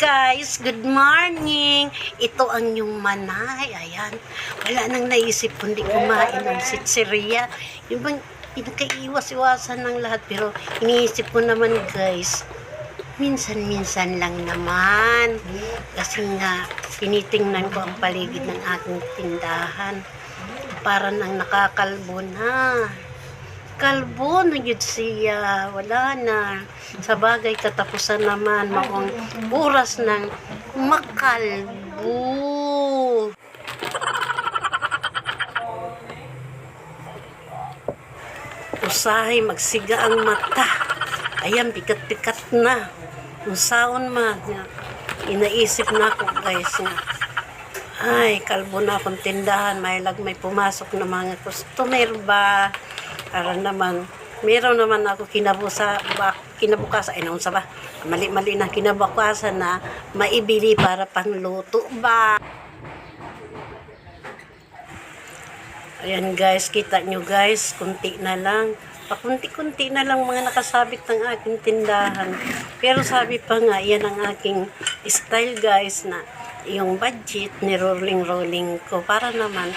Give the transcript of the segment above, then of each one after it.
guys! Good morning! Ito ang yung manay. Ayan. Wala nang naisip kundi kumain ng sitseria. Yung bang pinakaiwas-iwasan ng lahat. Pero iniisip ko naman guys, minsan-minsan lang naman. Kasi nga, tinitingnan ko ang paligid ng aking tindahan. Para nang nakakalbo na. Kalbo na yun siya. Wala na. Sa bagay katapusan naman maong oras ng makalbo. Usahay magsiga ang mata. Ayan, pikat-pikat na. Usaon ma. Nga, Inaisip na ako guys nga. Ay, kalbo na akong tindahan. May lag may pumasok na mga customer ba? Para naman, meron naman ako kinabusa, ba, kinabukasan, ay naunsa ba? Mali-mali na kinabukasan na maibili para pangluto ba? Ayan guys, kita nyo guys, kunti na lang. Pakunti-kunti na lang mga nakasabit ng aking tindahan. Pero sabi pa nga, yan ang aking style guys na yung budget ni rolling rolling ko para naman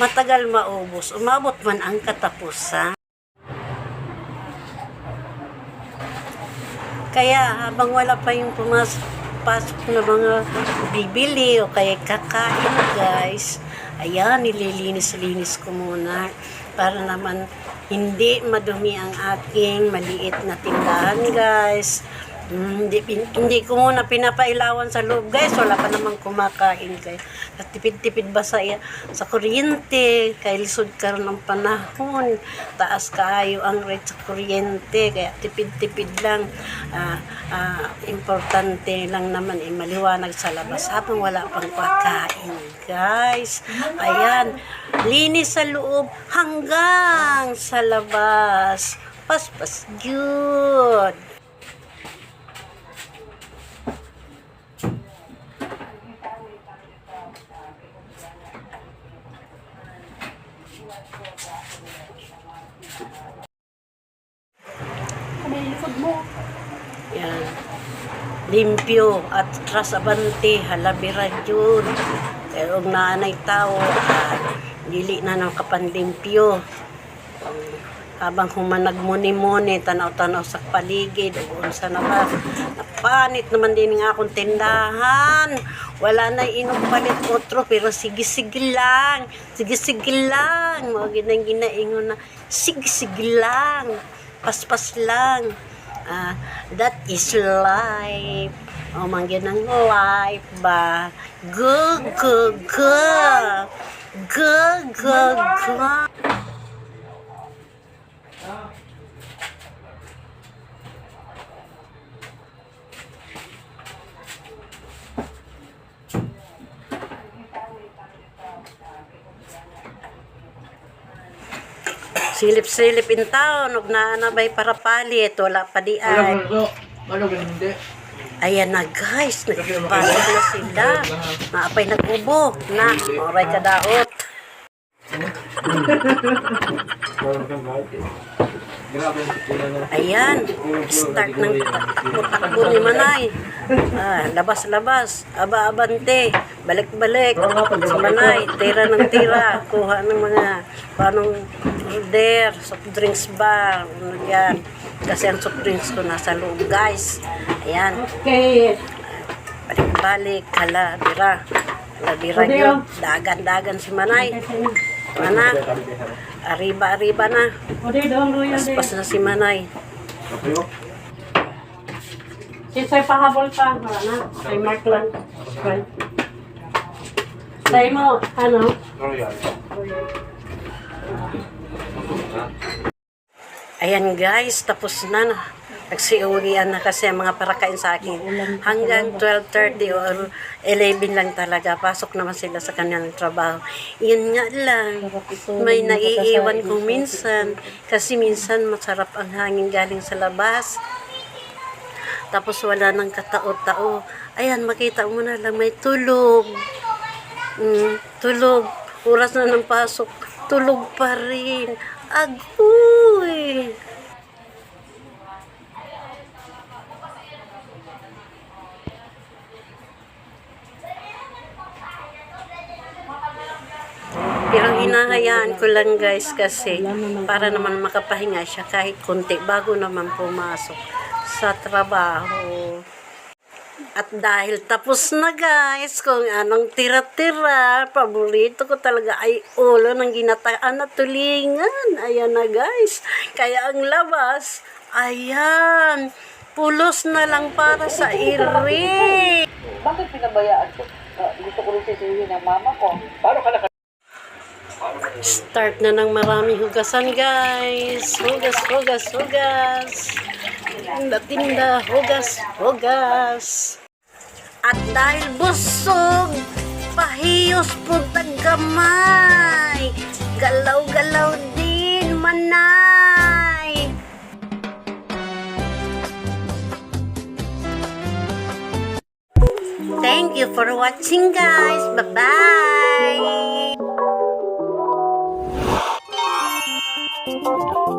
matagal maubos. Umabot man ang katapusan. Kaya habang wala pa yung pumasok pasok na mga bibili o kaya kakain guys, ayan, nililinis-linis ko muna para naman hindi madumi ang aking maliit na tindahan guys. Mm, hindi, hindi ko muna pinapailawan sa loob guys. Wala pa namang kumakain guys. Tipid-tipid ba sa, sa kuryente? Kaya lisod karon ng panahon. Taas kaayo ang rate sa kuryente. Kaya tipid-tipid lang. Ah, ah, importante lang naman eh, maliwanag sa labas habang wala pang kakain guys. Ayan. Linis sa loob hanggang sa labas. Paspas good. Likod mo. Yan. Limpyo at trasabante, halabira jud. Pero ang naanay tao, ah, dili na ng kapanlimpyo. Um, habang humanag muni-muni, tanaw-tanaw sa paligid, unsa na ba, napanit naman din nga akong tindahan. Wala na inom palit otro, pero sige-sige lang, sige-sige lang. Mga ginang ginaingon na, sige-sige lang, paspas lang. Ah, that is life. O man ginang life ba? Go, go, go. Go, go, go. Silip-silip in town, ug naanabay para palit, wala pa di ay. Ano Ano? Ayan na guys, nagpasok na sila. Maapay nag-ubo. Na, oray ka daot. Ayan, start ng takbo-takbo ni Manay. Ah, labas-labas, aba-abante, balik-balik, si Manay, tira ng tira, kuha ng mga, panong order, soft drinks bar, ano yan. Kasi ang soft drinks ko nasa loob, guys. Ayan, Okay. balik-balik, hala, bira. Hala, bira yun. Dagan-dagan si Manay. Mana, arriba-arriba na. Paspas na si Manay. Sisay pahabol pa. Na. Kay Mark lang. Say mo, ano? Ayan guys, tapos na. Na. Nagsiuwian na kasi ang mga parakain sa akin. Hanggang 12.30 or 11 lang talaga. Pasok naman sila sa kanilang trabaho. Yun nga lang. May naiiwan kung minsan. Kasi minsan masarap ang hangin galing sa labas. Tapos wala nang katao-tao. Ayan, makita mo na lang may tulog. Mm, tulog. Oras na ng pasok. Tulog pa rin. Agoy! Hinahayaan ko lang guys kasi para naman makapahinga siya kahit konti bago naman pumasok sa trabaho. At dahil tapos na guys, kung anong tira-tira, paborito ko talaga ay ulo ng ginataan na tulingan. Ayan na guys. Kaya ang labas, ayan, pulos na lang para sa iri. Bakit pinabayaan ko? Ah, gusto ko rin sisihin ng mama ko. Paano ka. Start na ng maraming hugasan guys. Hugas, hugas, hugas. Tinda, tinda, hugas, hugas. At dahil busog, pahiyos po gamay. Galaw-galaw din, manay. Thank you for watching guys. Bye-bye. Thank you.